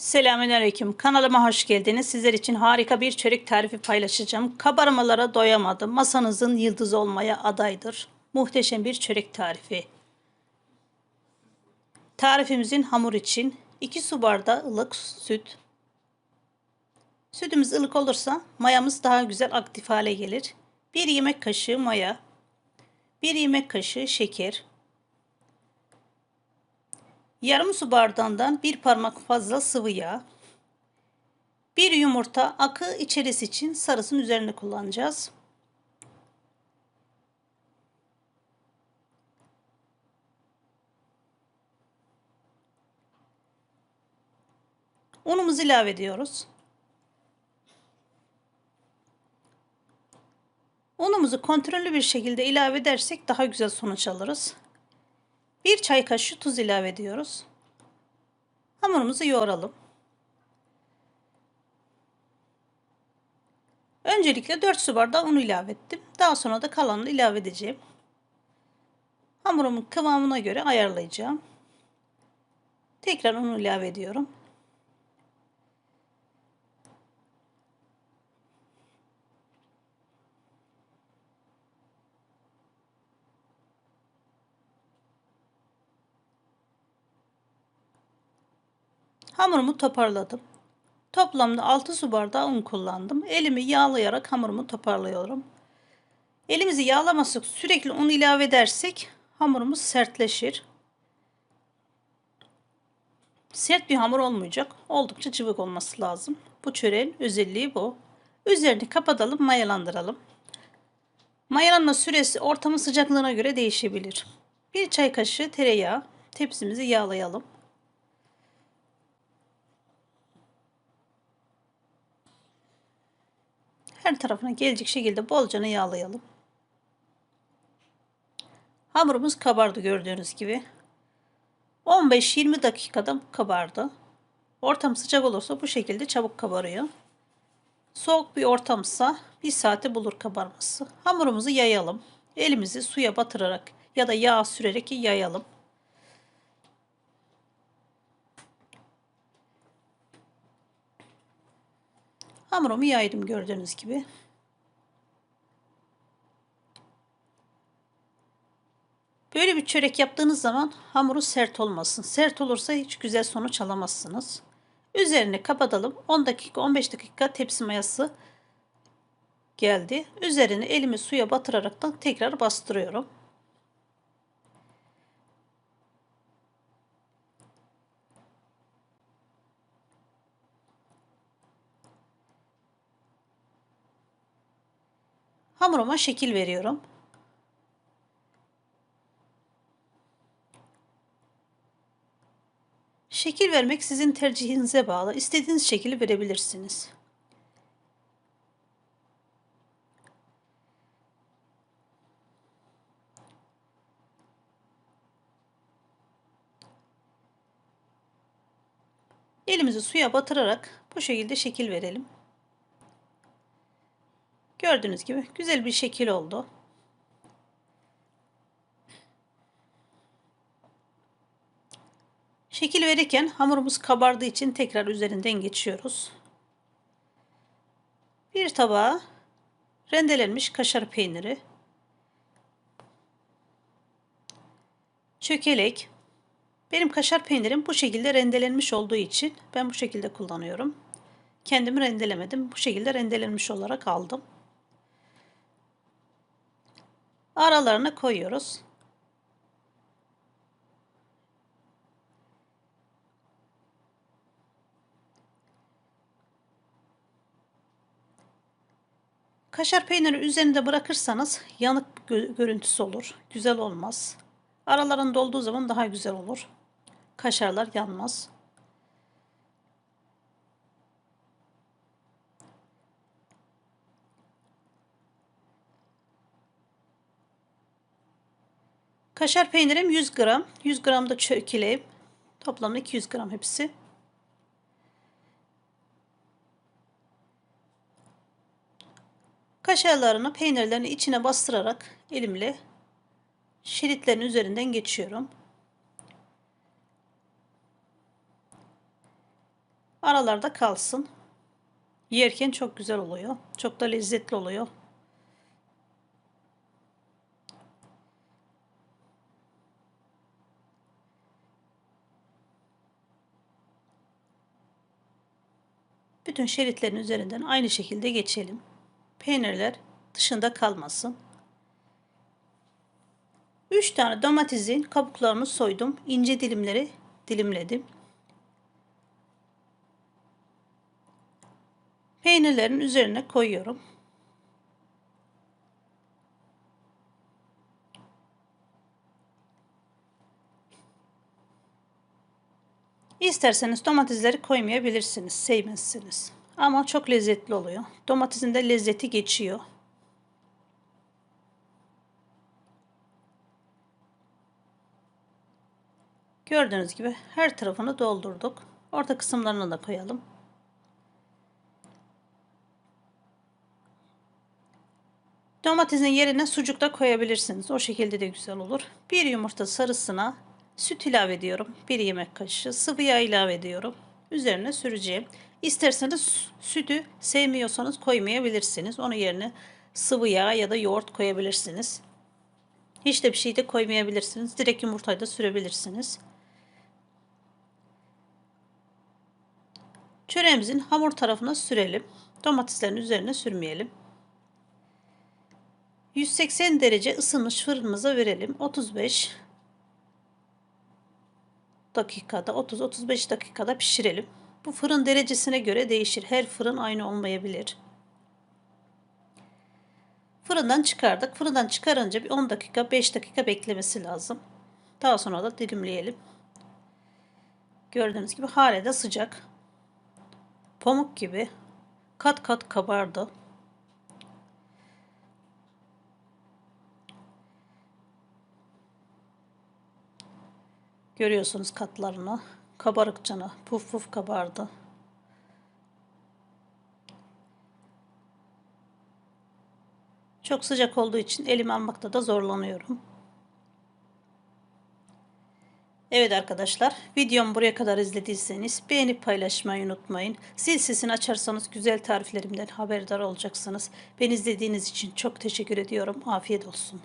Selamünaleyküm. Kanalıma hoş geldiniz. Sizler için harika bir çörek tarifi paylaşacağım. Kabarmalara doyamadım. Masanızın yıldızı olmaya adaydır. Muhteşem bir çörek tarifi. Tarifimizin hamur için 2 su bardağı ılık süt. Sütümüz ılık olursa mayamız daha güzel aktif hale gelir. 1 yemek kaşığı maya, 1 yemek kaşığı şeker, Yarım su bardağından bir parmak fazla sıvı yağ. Bir yumurta akı içerisi için sarısının üzerine kullanacağız. Unumuzu ilave ediyoruz. Unumuzu kontrollü bir şekilde ilave edersek daha güzel sonuç alırız. Bir çay kaşığı tuz ilave ediyoruz. Hamurumuzu yoğuralım. Öncelikle 4 su bardağı un ilave ettim. Daha sonra da kalanını ilave edeceğim. Hamurumun kıvamına göre ayarlayacağım. Tekrar unu ilave ediyorum. Hamurumu toparladım. Toplamda 6 su bardağı un kullandım. Elimi yağlayarak hamurumu toparlıyorum. Elimizi yağlamasak sürekli un ilave edersek hamurumuz sertleşir. Sert bir hamur olmayacak. Oldukça cıvık olması lazım. Bu çöreğin özelliği bu. Üzerini kapatalım, mayalandıralım. Mayalanma süresi ortamın sıcaklığına göre değişebilir. Bir çay kaşığı tereyağı tepsimizi yağlayalım. Her tarafına gelecek şekilde bolca yağlayalım. Hamurumuz kabardı gördüğünüz gibi. 15-20 dakikada kabardı. Ortam sıcak olursa bu şekilde çabuk kabarıyor. Soğuk bir ortamsa bir saate bulur kabarması. Hamurumuzu yayalım. Elimizi suya batırarak ya da yağ sürerek yayalım. Hamurumu yaydım gördüğünüz gibi. Böyle bir çörek yaptığınız zaman hamuru sert olmasın. Sert olursa hiç güzel sonuç alamazsınız. Üzerini kapatalım. 10 dakika 15 dakika tepsi mayası geldi. Üzerini elimi suya batıraraktan tekrar bastırıyorum. Hamuruma şekil veriyorum. Şekil vermek sizin tercihinize bağlı. İstediğiniz şekli verebilirsiniz. Elimizi suya batırarak bu şekilde şekil verelim. Gördüğünüz gibi güzel bir şekil oldu. Şekil verirken hamurumuz kabardığı için tekrar üzerinden geçiyoruz. Bir tabağa rendelenmiş kaşar peyniri, çökelek. Benim kaşar peynirim bu şekilde rendelenmiş olduğu için ben bu şekilde kullanıyorum. Kendimi rendelemedim. Bu şekilde rendelenmiş olarak aldım. Aralarına koyuyoruz. Kaşar peyniri üzerinde bırakırsanız yanık görüntüsü olur. Güzel olmaz. Aralarında olduğu zaman daha güzel olur. Kaşarlar yanmaz. Kaşar peynirim 100 gram. 100 gram da çökeleyim. Toplamda 200 gram hepsi. Kaşarlarını peynirlerini içine bastırarak elimle şeritlerin üzerinden geçiyorum. Aralarda kalsın. Yerken çok güzel oluyor. Çok da lezzetli oluyor. Bütün şeritlerin üzerinden aynı şekilde geçelim. Peynirler dışında kalmasın. 3 tane domatesin kabuklarını soydum. İnce dilimleri dilimledim. Peynirlerin üzerine koyuyorum. İsterseniz domatesleri koymayabilirsiniz, sevmezsiniz. Ama çok lezzetli oluyor. Domatesin de lezzeti geçiyor. Gördüğünüz gibi her tarafını doldurduk. Orta kısımlarını da koyalım. Domatesin yerine sucuk da koyabilirsiniz. O şekilde de güzel olur. Bir yumurta sarısına süt ilave ediyorum. Bir yemek kaşığı sıvı yağ ilave ediyorum. Üzerine süreceğim. İsterseniz sütü sevmiyorsanız koymayabilirsiniz. Onun yerine sıvı yağ ya da yoğurt koyabilirsiniz. Hiç de bir şey de koymayabilirsiniz. Direkt yumurtayı da sürebilirsiniz. Çöreğimizin hamur tarafına sürelim. Domateslerin üzerine sürmeyelim. 180 derece ısınmış fırınımıza verelim. 35 dakikada 30-35 dakikada pişirelim. Bu fırın derecesine göre değişir. Her fırın aynı olmayabilir. Fırından çıkardık. Fırından çıkarınca bir 10 dakika 5 dakika beklemesi lazım. Daha sonra da dilimleyelim. Gördüğünüz gibi hala da sıcak. Pamuk gibi kat kat kabardı. Görüyorsunuz katlarını. Kabarıkçana puf puf kabardı. Çok sıcak olduğu için elim almakta da zorlanıyorum. Evet arkadaşlar videomu buraya kadar izlediyseniz beğenip paylaşmayı unutmayın. Zil sesini açarsanız güzel tariflerimden haberdar olacaksınız. Beni izlediğiniz için çok teşekkür ediyorum. Afiyet olsun.